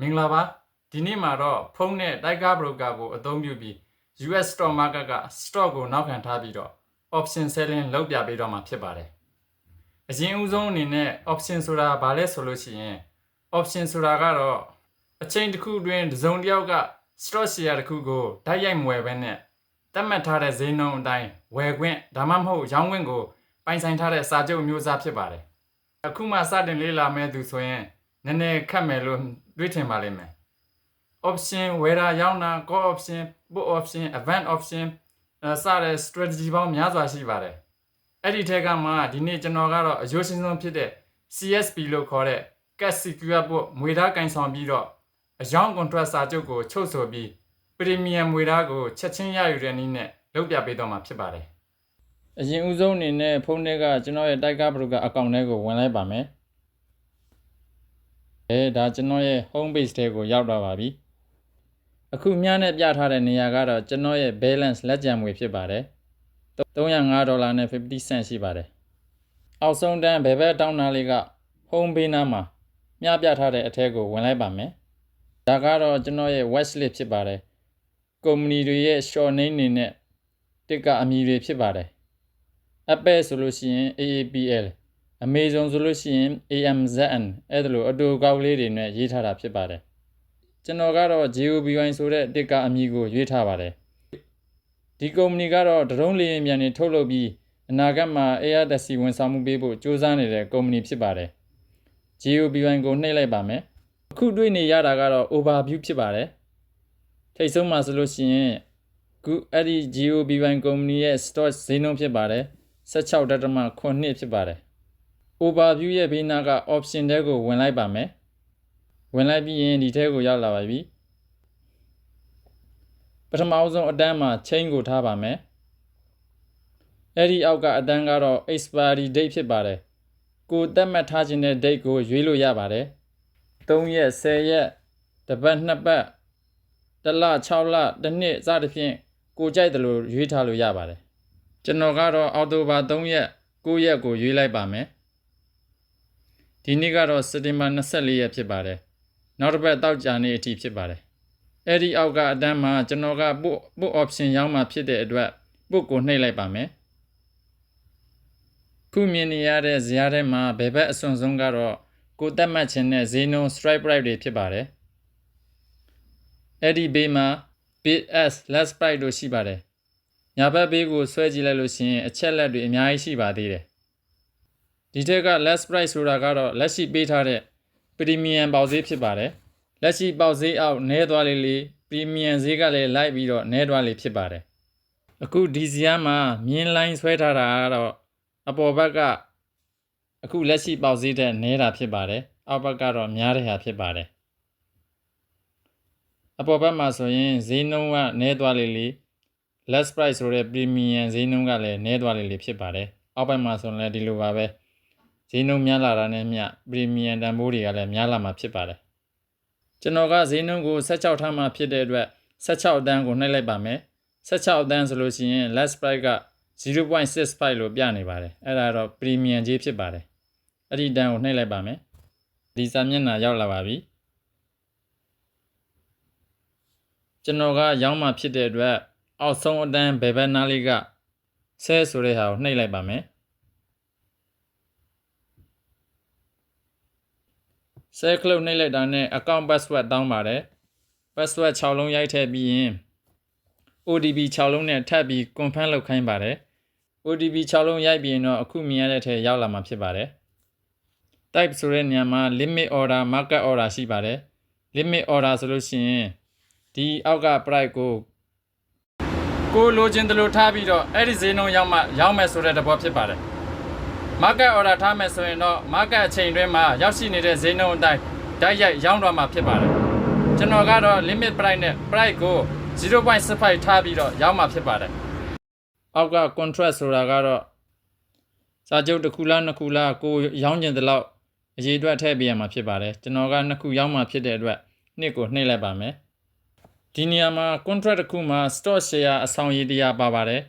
မင်္ဂလာပါဒီနေ့မှာတော့ဖုန်းနဲ့ Tiger Broker ကိုအသုံးပြုပြီး US Stock Market က stock ကိုနောက်ခံထားပြီးတော့ option selling လုပ်ပြပေးတော့မှာဖြစ်ပါတယ်အရင်ဦးဆုံးအနေနဲ့ option ဆိုတာဘာလဲဆိုလို့ရှိရင် option ဆိုတာကတော့အချိန်တစ်ခုအတွင်းတစ်စုံတစ်ယောက်က stock share တစ်ခုကိုဓာတ်ရိုက်မဝယ်ဘဲနဲ့သတ်မှတ်ထားတဲ့ဈေးနှုန်းအတိုင်းဝယ်ခွင့်ဒါမှမဟုတ်ရောင်းခွင့်ကိုပိုင်ဆိုင်ထားတဲ့စာချုပ်အမျိုးအစားဖြစ်ပါတယ်အခုမှစတင်လေ့လာမဲ့သူဆိုရင်နည်းနည်းခက်မယ်လို့ တွေးထင်ပါလိမ့်မယ် option ဝယ်တာရောင်းတာ call option put option event option အဲစတဲ့ strategy ပေါင်းများစွာရှိပါတယ်အဲ့ဒီထက်ကမှဒီနေ့ကျွန်တော်ကတော့အယိုးရှင်းဆုံးဖြစ်တဲ့ CSP လို့ခေါ်တဲ့ cash secure ပို့မွေသားကင်ဆောင်ပြီးတော့အယောင် contract စာချုပ်ကိုချုပ်ဆိုပြီး premium မွေသားကိုချက်ချင်းရယူတဲ့နည်းနဲ့လုပ်ပြပေးတော့မှာဖြစ်ပါတယ်အရင်ဦးဆုံးအနေနဲ့ဖုန်းထဲကကျွန်တော်ရဲ့ Tiger Broker account ထဲကိုဝင်လိုက်ပါမယ် အဲဒါကျွန်တော်ရဲ့ home page ထဲကိုရောက်တော့ပါပြီအခုမြားနဲ့ပြထားတဲ့နေရာကတော့ကျွန်တော်ရဲ့ balance လက်ကျန်ငွေဖြစ်ပါတယ်305ဒေါ်လာနဲ့50 cent ရှိပါတယ်အောက်ဆုံးတန်းဘယ်ဘက်တောင်းတာလေးက home page နားမှာမြားပြထားတဲ့အထက်ကိုဝင်လိုက်ပါမယ်ဒါကတော့ကျွန်တော်ရဲ့ watch list ဖြစ်ပါတယ်ကုမ္ပဏီတွေရဲ့ short name တွေနဲ့တစ်ကအမည်တွေဖြစ်ပါတယ် Apple ဆိုလို့ရှိရင် AAPL Amazon ဆိုလို့ရှိရင် AMZN အဲ့ဒါလိုအတူကောက်လေးတွေနဲ့ရေးထားတာဖြစ်ပါတယ်ကျွန်တော်ကတော့ GOBY ဆိုတဲ့တစ်ကအမည်ကိုရွေးထားပါတယ်ဒီကုမ္ပဏီကတော့ဒရုန်းလေယာဉ်မြန်တွေထုတ်လုပ်ပြီးအနာဂတ်မှာ Air Taxi ဝန်ဆောင်မှုပေးဖို့ကြိုးစားနေတဲ့ကုမ္ပဏီဖြစ်ပါတယ် GOBY ကိုနှိပ်လိုက်ပါမယ်အခုတွေ့နေရတာကတော့ overview ဖြစ်ပါတယ်ထိတ်ဆုံးမှာဆိုလို့ရှိရင်ခုအဲ့ဒီ GOBY ကုမ္ပဏီရဲ့ stock ဈေးနှုန်းဖြစ်ပါတယ်16.9ဖြစ်ပါတယ် overview ရဲ့ဘေးနားက option တဲကိုဝင်လိုက်ပါမယ်ဝင်လိုက်ပြီးရင်ဒီထဲကိုရောက်လာပါပြီပထမအဆုံးအတန်းမှာ chain ကိုထားပါမယ်အဲ့ဒီအောက်ကအတန်းကတော့ expiry date ဖြစ်ပါတယ်ကိုသတ်မှတ်ထားခြင်းတဲ့ date ကိုရွေးလို့ရပါတယ်3ရက်10ရက်တစ်ပတ်နှစ်ပတ်တစ်လ6လတစ်နှစ်စသဖြင့်ကိုကြိုက်တယ်လို့ရွေးထားလို့ရပါတယ်ကျွန်တော်ကတော့အောက်တိုဘာ3ရက်9ရက်ကိုရွေးလိုက်ပါမယ် ဒီနေ့ကတော့စက်တင်ဘာ24ရက်ဖြစ်ပါတယ်နောက်တစ်ပတ်တောက်ကြနေ့အထိဖြစ်ပါတယ်အဲ့ဒီအောက်ကအတန်းမှာကျွန်တော်ကပို့ပို့ option ရောင်းမှာဖြစ်တဲ့အတွက်ပို့ကိုနှိပ်လိုက်ပါမယ်ခုမြင်နေရတဲ့ဇာတ်ထဲမှာဘယ်ဘက်အစွန်ဆုံးကတော့ကိုတက်မှတ်ခြင်းနဲ့ဈေးနှုန်း strike price တွေဖြစ်ပါတယ်အဲ့ဒီဘေးမှာ bid as last price တို့ရှိပါတယ်ညာဘက်ဘေးကိုဆွဲကြည့်လိုက်လို့ရှိရင်အချက်လက်တွေအများကြီးရှိပါသေးတယ် ဒီထက်က last price ဆိုတာကတော့လက်ရှိပေးထားတဲ့ premium ပေါက်ဈေးဖြစ်ပါတယ်လက်ရှိပေါက်ဈေးအောက်နည်းသွားလေလေ premium ဈေးကလည်းလိုက်ပြီးတော့နည်းသွားလေဖြစ်ပါတယ်အခုဒီဇီယာမှာမြင်းလိုင်းဆွဲထားတာကတော့အပေါ်ဘက်ကအခုလက်ရှိပေါက်ဈေးတဲ့နည်းတာဖြစ်ပါတယ်အောက်ဘက်ကတော့များတဲ့ဟာဖြစ်ပါတယ်အပေါ်ဘက်မှာဆိုရင်ဈေးနှုန်းကနည်းသွားလေလေ less price ဆိုတဲ့ premium ဈေးနှုန်းကလည်းနည်းသွားလေလေဖြစ်ပါတယ်အောက်ဘက်မှာဆိုရင်လည်းဒီလိုပါပဲ ဈေးနှုန်းများလာတာနဲ့မျှ premium တန်ဖိုးတွေကလည်းများလာမှာဖြစ်ပါတယ်ကျွန်တော်ကဈေးနှုန်းကို16ထားမှဖြစ်တဲ့အတွက်16အတန်းကိုနှိပ်လိုက်ပါမယ်16အတန်းဆိုလို့ရှိရင် less price က0.65လို့ပြနေပါတယ်အဲ့ဒါတော့ premium ကြီးဖြစ်ပါတယ်အဲ့ဒီတန်းကိုနှိပ်လိုက်ပါမယ်ဒီစာမျက်နှာရောက်လာပါပြီကျွန်တော်ကရောင်းမှဖြစ်တဲ့အတွက်အောက်ဆုံးအတန်းဘယ်ဘက်နားလေးကဆဲဆိုတဲ့ဟာကိုနှိပ်လိုက်ပါမယ် ဆဲကလုတ်နှိပ်လိုက်တာနဲ့ account password တောင်းပါတယ် password 6လုံးရိုက်ထည့်ပြီးရင် OTP 6လုံးနဲ့ထပ်ပြီး confirm လုပ်ခိုင်းပါတယ် OTP 6လုံးရိုက်ပြီးရင်တော့အခုမြင်ရတဲ့ထဲရောက်လာမှာဖြစ်ပါတယ် type ဆိုတဲ့နေရာမှာ limit order market order ရှိပါတယ် limit order ဆိုလို့ရှိရင်ဒီအောက်က price ကိုကိုလိုချင်တယ်လို့ထားပြီးတော့အဲ့ဒီဈေးနှုန်းရောက်မှရောက်မယ်ဆိုတဲ့သဘောဖြစ်ပါတယ် market order ထားမယ်ဆိုရင်တော့ market အချိန်တွင်းမှာရောက်ရှိနေတဲ့ဈေးနှုန်းအတိုင်းဓာတ်ရိုက်ရောင်းတော့မှာဖြစ်ပါတယ်ကျွန်တော်ကတော့ limit price နဲ့ price ကို0.65ထားပြီးတော့ရောင်းမှာဖြစ်ပါတယ်အောက်က contract ဆိုတာကတော့စာချုပ်တစ်ခုလားနှစ်ခုလားကိုရောင်းကျင်တဲ့လောက်အရေးအတွက်ထည့်ပေးရမှာဖြစ်ပါတယ်ကျွန်တော်ကနှစ်ခုရောင်းမှာဖြစ်တဲ့အတွက်နှစ်ကိုနှိပ်လိုက်ပါမယ်ဒီနေရာမှာ contract တစ်ခုမှာ stock share အဆောင်ရည်တရားပါပါတယ်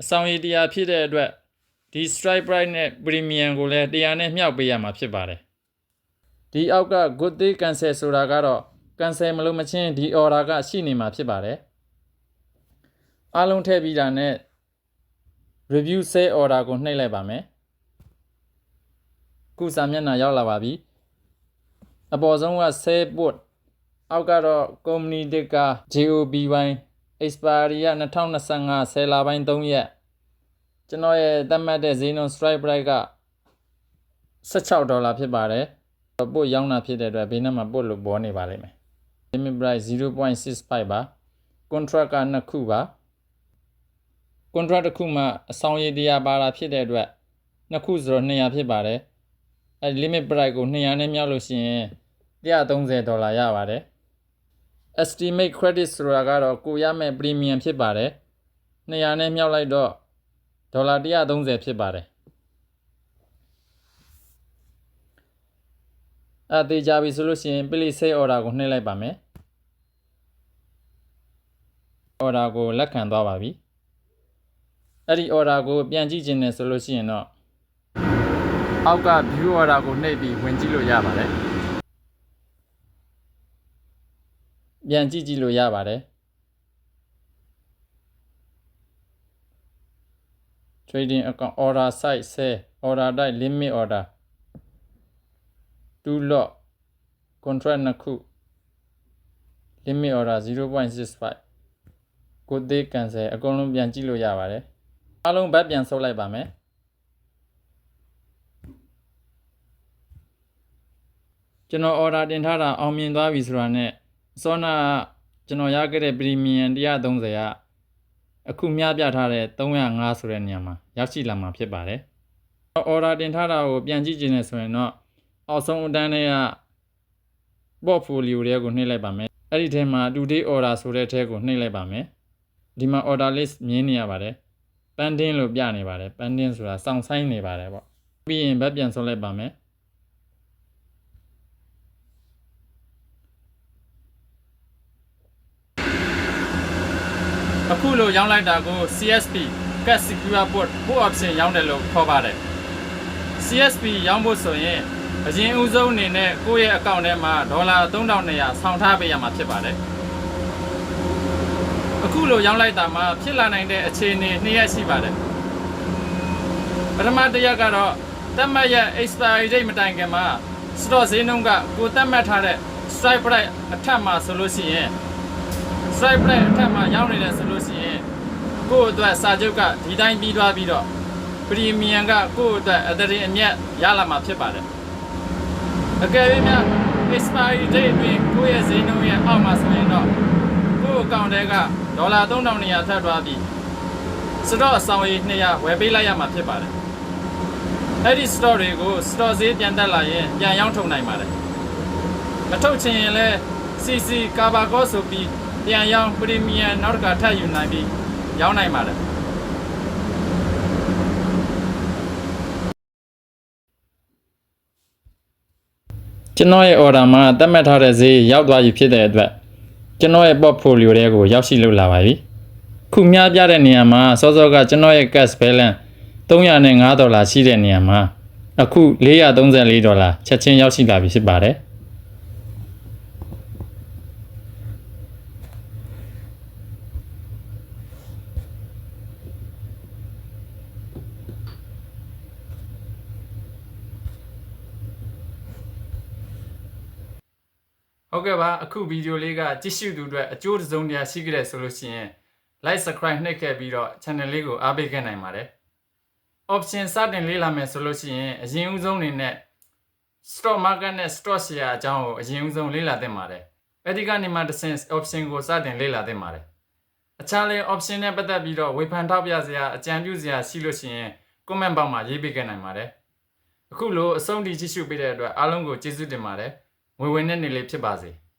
အဆောင်ရည်တရားဖြစ်တဲ့အတွက် ဒီ strike price နဲ့ premium ကိုလည်းတရားနဲ့မြှောက်ပေးရမှာဖြစ်ပါတယ်ဒီအောက်က good day cancel ဆိုတာကတော့ cancel မလို့မချင်းဒီ order ကရှိနေမှာဖြစ်ပါတယ်အားလုံးထည့်ပြီးတာနဲ့ review sale order ကိုနှိပ်လိုက်ပါမယ်ခုစာမျက်နှာရောက်လာပါပြီအပေါ်ဆုံးက sale put အောက်ကတော့ company တစ်က JOBY expiry က2025ဆယ်လပိုင်း3ရက် ကျွန်တော်ရဲ့သတ်မှတ်တဲ့ဈေးနှုန်း strike price က16ဒေါ်လာဖြစ်ပါတယ်ပို့ရောင်းတာဖြစ်တဲ့အတွက်ဘေးနားမှာပို့လို့ပေါ်နေပါလိမ့်မယ် limit price 0.65ပါ contract ကနှစ်ခုပါ contract တစ်ခုမှအဆောင်ရည်တရားပါတာဖြစ်တဲ့အတွက်နှစ်ခုဆိုတော့200ဖြစ်ပါတယ်အဲ limit price ကို200နဲ့မြောက်လို့ရှိရင်130ဒေါ်လာရပါတယ် estimate credit ဆိုတာကတော့ကိုရမယ့် premium ဖြစ်ပါတယ်200နဲ့မြောက်လိုက်တော့ ဒေါ်လာ130ဖြစ်ပါတယ်အဲတေးကြပြီဆိုလို့ရှိရင် please say order ကိုနှိပ်လိုက်ပါမယ် order ကိုလက်ခံသွားပါပြီအဲ့ဒီ order ကိုပြန်ကြည့်ခြင်းနဲ့ဆိုလို့ရှိရင်တော့အောက်က view order ကိုနှိပ်ပြီးဝင်ကြည့်လို့ရပါတယ်ပြန်ကြည့်ကြည့်လို့ရပါတယ် trading account order size sell order type limit order to lot contract နှစ်ခု limit order 0.65 good day cancel အကုန်လုံးပြန်ကြည့်လို့ရပါတယ်အားလုံးဘတ်ပြန်ဆုပ်လိုက်ပါမယ်ကျွန်တော် order တင်ထားတာအောင်မြင်သွားပြီဆိုတာနဲ့စောနာကကျွန်တော်ရခဲ့တဲ့ premium 130က အခုမြပြထားတဲ့305ဆိုတဲ့နေရာမှာရောက်ရှိလာမှာဖြစ်ပါတယ် order တင်ထားတာကိုပြန်ကြည့်ခြင်းနဲ့ဆိုရင်တော့အောက်ဆုံးအတန်းတွေက portfolio တွေကိုနှိပ်လိုက်ပါမယ်အဲ့ဒီထဲမှာ today order ဆိုတဲ့ထဲကိုနှိပ်လိုက်ပါမယ်ဒီမှာ order list မြင်နေရပါတယ် pending လို့ပြနေပါတယ် pending ဆိုတာစောင့်ဆိုင်းနေပါတယ်ပေါ့ပြီးရင်ဘက်ပြန်ဆုပ်လိုက်ပါမယ် အခုလိုရောင်းလိုက်တာကို CSP Cat Secure Port Port Option ရောင်းတယ်လို့ခေါ်ပါတယ် CSP ရောင်းဖို့ဆိုရင်အရင်ဦးဆုံးအနေနဲ့ကိုယ့်ရဲ့အကောင့်ထဲမှာဒေါ်လာ3200ဆောင်းထားပေးရမှာဖြစ်ပါတယ်အခုလိုရောင်းလိုက်တာမှာဖြစ်လာနိုင်တဲ့အခြေအနေနှစ်ရက်ရှိပါတယ်ပထမတစ်ရက်ကတော့တတ်မှတ်ရက် expiry date မတိုင်ခင်မှာ stock ဈေးနှုန်းကကိုတတ်မှတ်ထားတဲ့ strike price အထက်မှာဆိုလို့ရှိရင် strike price အထက်မှာရောင်းနေတယ်ဆိုလို့ရှိရင်ကိုယ့်အတွက်စာချုပ်ကဒီတိုင်းပြီးသွားပြီးတော့ premium ကကိုယ့်အတွက်အတရင်အမြတ်ရလာမှာဖြစ်ပါတယ်အကယ်၍များ expiry date တွင်ကိုယ့်ရဲ့ဈေးနှုန်းရဲ့အောက်မှာဆိုရင်တော့ကိုယ့်အကောင့်ထဲကဒေါ်လာ3200ထပ်သွားပြီးစတော့အဆောင်ရည်200ဝယ်ပေးလိုက်ရမှာဖြစ်ပါတယ်အဲ့ဒီ store တွေကို store ဈေးပြန်တက်လာရင်ပြန်ရောင်းထုတ်နိုင်ပါတယ်မထုတ်ချင်ရင်လည်း CC ကာဘာကောဆိုပြီး ပြန်ရောင်း premium နောက်တစ်ခါထပ်ယူနိုင်ပြီးရောင်းနိုင်ပါတယ်ကျွန်တော်ရဲ့ order မှာသတ်မှတ်ထားတဲ့ဈေးရောက်သွားပြီဖြစ်တဲ့အတွက်ကျွန်တော်ရဲ့ portfolio တွေကိုရောက်ရှိလို့လာပါပြီခုများပြတဲ့နေရာမှာစောစောကကျွန်တော်ရဲ့ cash balance 305ဒေါ်လာရှိတဲ့နေရာမှာအခု434ဒေါ်လာချက်ချင်းရောက်ရှိလာပြီဖြစ်ပါတယ် ဟုတ်ကဲ့ပါအခုဗီဒီယိုလေးကကြည့်ရှုသူအတွက်အကျိုးတစ်စုံတရာရှိကြတဲ့ဆိုလို့ရှိရင် like subscribe နှိပ်ခဲ့ပြီးတော့ channel လေးကိုအားပေးခဲ့နိုင်ပါတယ် option စတင်လေ့လာမယ်ဆိုလို့ရှိရင်အရင်ဦးဆုံးအနေနဲ့ stock market နဲ့ stock share အကြောင်းကိုအရင်ဦးဆုံးလေ့လာသင့်ပါတယ်အဲဒီကနေမှတစ်ဆင့် option ကိုစတင်လေ့လာသင့်ပါတယ်အခြားလေး option နဲ့ပတ်သက်ပြီးတော့ဝေဖန်ထောက်ပြစရာအကြံပြုစရာရှိလို့ရှိရင် comment box မှာရေးပေးခဲ့နိုင်ပါတယ်အခုလိုအဆုံးထိကြည့်ရှုပေးတဲ့အတွက်အားလုံးကိုကျေးဇူးတင်ပါတယ် ငွေဝင်တဲ့နေ့လေးဖြစ်ပါစေ။